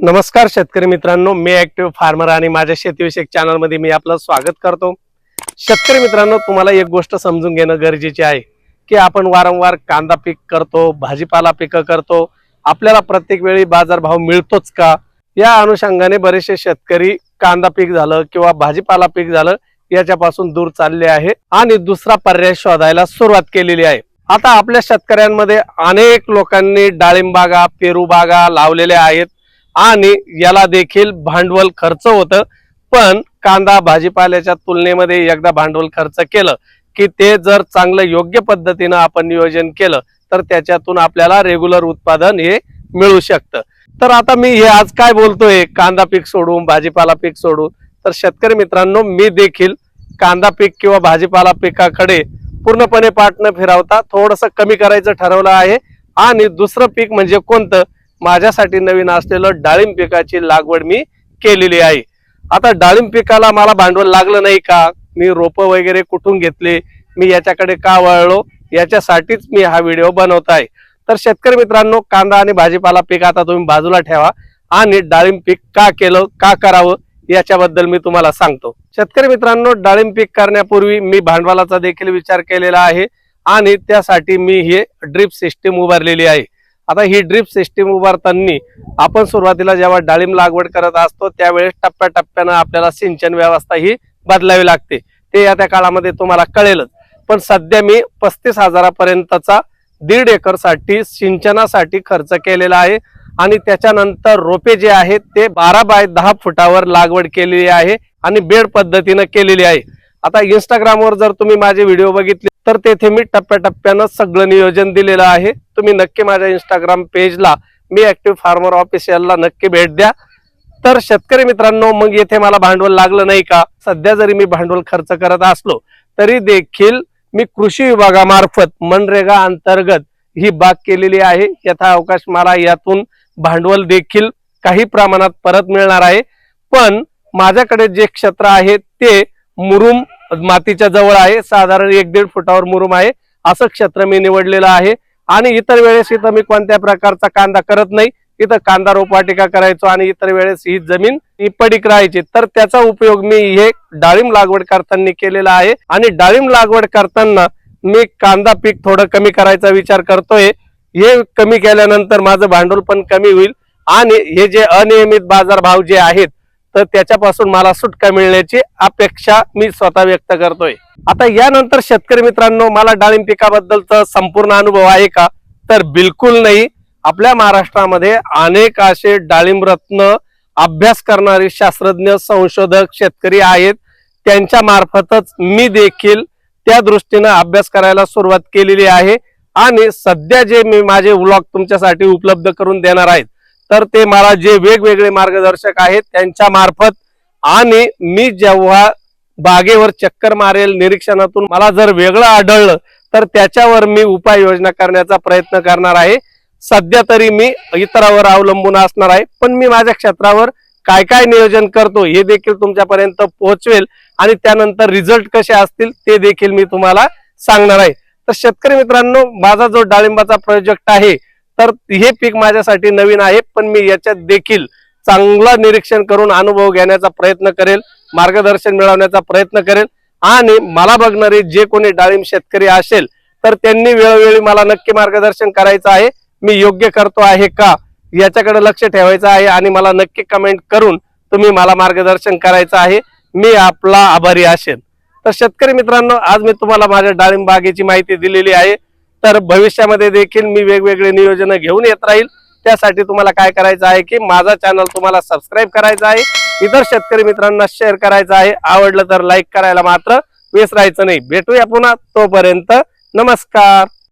नमस्कार शेतकरी मित्रांनो मी ऍक्टिव्ह फार्मर आणि माझ्या शेतीविषयक चॅनलमध्ये मी आपलं स्वागत करतो. शेतकरी मित्रांनो तुम्हाला एक गोष्ट समजून घेणं गरजेचे आहे की आपण वारंवार कांदा पीक करतो भाजीपाला पिकं करतो आपल्याला प्रत्येक वेळी बाजारभाव मिळतोच का? या अनुषंगाने बरेचसे शेतकरी कांदा पीक झालं किंवा भाजीपाला पीक झालं याच्यापासून दूर चालले आहे आणि दुसरा पर्याय शोधायला सुरुवात केलेली आहे. आता आपल्या शेतकऱ्यांमध्ये अनेक लोकांनी डाळिंबागा पेरू बागा लावलेल्या आहेत. आणि याला देखील भांडवल खर्च होतं. पण कांदा भाजीपाल्याच्या तुलनेमध्ये एकदा भांडवल खर्च केलं की ते जर चांगलं योग्य पद्धतीनं आपण नियोजन केलं तर त्याच्यातून आपल्याला रेग्युलर उत्पादन हे मिळू शकतं. तर आता मी हे आज काय बोलतोय? कांदा पीक सोडून भाजीपाला पीक सोडून. तर शेतकरी मित्रांनो मी देखील कांदा पीक किंवा भाजीपाला पिकाकडे पूर्णपणे पाठ न फिरवता थोडस कमी करायचं ठरवलं आहे. आणि दुसरं पीक म्हणजे कोणतं? माझ्यासाठी नवीन असलेलं डाळिंब पिकाची लागवड मी केलेली आहे. आता डाळिंब पिकाला मला भांडवल लागलं नाही का? मी रोपं वगैरे कुठून घेतले? मी याच्याकडे का वळलो? याच्यासाठीच मी हा व्हिडिओ बनवत आहे. तर शेतकरी मित्रांनो कांदा आणि भाजीपाला पीक आता तुम्ही बाजूला ठेवा आणि डाळिंब पीक का केलं का करावं याच्याबद्दल मी तुम्हाला सांगतो. शेतकरी मित्रांनो डाळिंब पीक करण्यापूर्वी मी भांडवलाचा देखील विचार केलेला आहे आणि त्यासाठी मी हे ड्रिप सिस्टीम उभारलेली आहे. आता ही ड्रीप सिस्टीम उभारताना आपण सुरुवातीला जेव्हा डाळिंब लागवड करत असतो त्यावेळेस टप्प्याटप्प्यानं आपल्याला सिंचन व्यवस्था ही बदलावी लागते. ते या त्या काळामध्ये तुम्हाला कळेलच. पण सध्या मी पस्तीस हजारापर्यंतचा दीड एकरसाठी सिंचनासाठी खर्च केलेला आहे आणि त्याच्यानंतर रोपे जे आहेत ते बारा बाय दहा फुटावर लागवड केलेली आहे आणि बेड पद्धतीनं केलेली आहे. आता इंस्टाग्रामवर जर तुम्ही माझे व्हिडिओ बघितले तर तेथे मी टप्प्याटप्प्यानं सगळं नियोजन दिलेलं आहे. तुम्ही नक्की माझ्या इंस्टाग्राम पेजला मी ऍक्टिव्ह फार्मर ऑफिशियलला नक्की भेट द्या. तर शेतकरी मित्रांनो मग येथे मला भांडवल लागलं नाही का? सध्या जरी मी भांडवल खर्च करत असलो तरी देखील मी कृषी विभागामार्फत मनरेगा अंतर्गत ही बाग केलेली आहे. यथा अवकाश मला यातून भांडवल देखील काही प्रमाणात परत मिळणार आहे. पण माझ्याकडे जे क्षेत्र आहे ते मुरुम मातीच्या जवळ आहे. साधारण एक दीड फुटावर मुरुम आहे. असं क्षेत्र मी निवडलेलं आहे. आणि इतर वेळेस इथं मी कोणत्या प्रकारचा कांदा करत नाही. इथं कांदा रोपवाटिका करायचो आणि इतर वेळेस ही जमीन पडीक राहायची. तर त्याचा उपयोग मी हे डाळिंब लागवड करताना केलेला आहे. आणि डाळिंब लागवड करताना मी कांदा पीक थोडं कमी करायचा विचार करतोय. हे कमी केल्यानंतर माझं भांडवल पण कमी होईल. आणि हे जे अनियमित बाजारभाव जे आहेत तर त्याच्यापासून मला सुटका मिळण्याची अपेक्षा मी स्वतः व्यक्त करतोय. आता यानंतर शेतकरी मित्रांनो मला डाळिंब पिकाबद्दलचा संपूर्ण अनुभव आहे का? तर बिलकुल नाही. आपल्या महाराष्ट्रामध्ये अनेक असे डाळिंब रत्न अभ्यास करणारे शास्त्रज्ञ संशोधक शेतकरी आहेत. त्यांच्या मार्फतच मी देखील त्या दृष्टीनं अभ्यास करायला सुरुवात केलेली आहे. आणि सध्या जे मी माझे व्लॉग तुमच्यासाठी उपलब्ध करून देणार आहेत तर ते मला जे वेगवेगळे मार्गदर्शक आहेत त्यांच्या मार्फत आणि मी जेव्हा बागेवर चक्कर मारेल निरीक्षणातून मला जर वेगळं आढळलं तर त्याच्यावर मी उपाययोजना करण्याचा प्रयत्न करणार आहे. सध्या तरी मी इतरावर अवलंबून असणार आहे पण मी माझ्या क्षेत्रावर काय काय नियोजन करतो हे देखील तुमच्यापर्यंत पोहोचवेल आणि त्यानंतर रिझल्ट कसे असतील ते देखील मी तुम्हाला सांगणार आहे. तर शेतकरी मित्रांनो माझा जो डाळिंबाचा प्रोजेक्ट आहे तर हे पीक माझ्यासाठी नवीन आहे पण मी याच्यात देखील चांगला निरीक्षण करून अनुभव घेण्याचा प्रयत्न करेल मार्गदर्शन मिळवण्याचा प्रयत्न करेल. आणि मला बघणारे जे कोणी डाळिंब शेतकरी असेल तर त्यांनी वेळोवेळी मला नक्की मार्गदर्शन करायचं आहे. मी योग्य करतो आहे का याच्याकडे लक्ष ठेवायचं आहे आणि मला नक्की कमेंट करून तुम्ही मला मार्गदर्शन करायचं आहे. मी आपला आभारी असेल तर शेतकरी मित्रांनो आज मी तुम्हाला माझ्या डाळिंब बागेची माहिती दिलेली आहे. तर भविष्यामध्ये देखील मी वेगवेगळे नियोजन घेऊन येत राहील. त्यासाठी तुम्हाला काय करायचं आहे की माझा चॅनल तुम्हाला सबस्क्राईब करायचा आहे. इतर शेतकरी मित्रांना शेअर करायचं आहे. आवडलं तर लाईक करायला मात्र विसरायचं नाही. भेटूया पुन्हा तोपर्यंत. नमस्कार.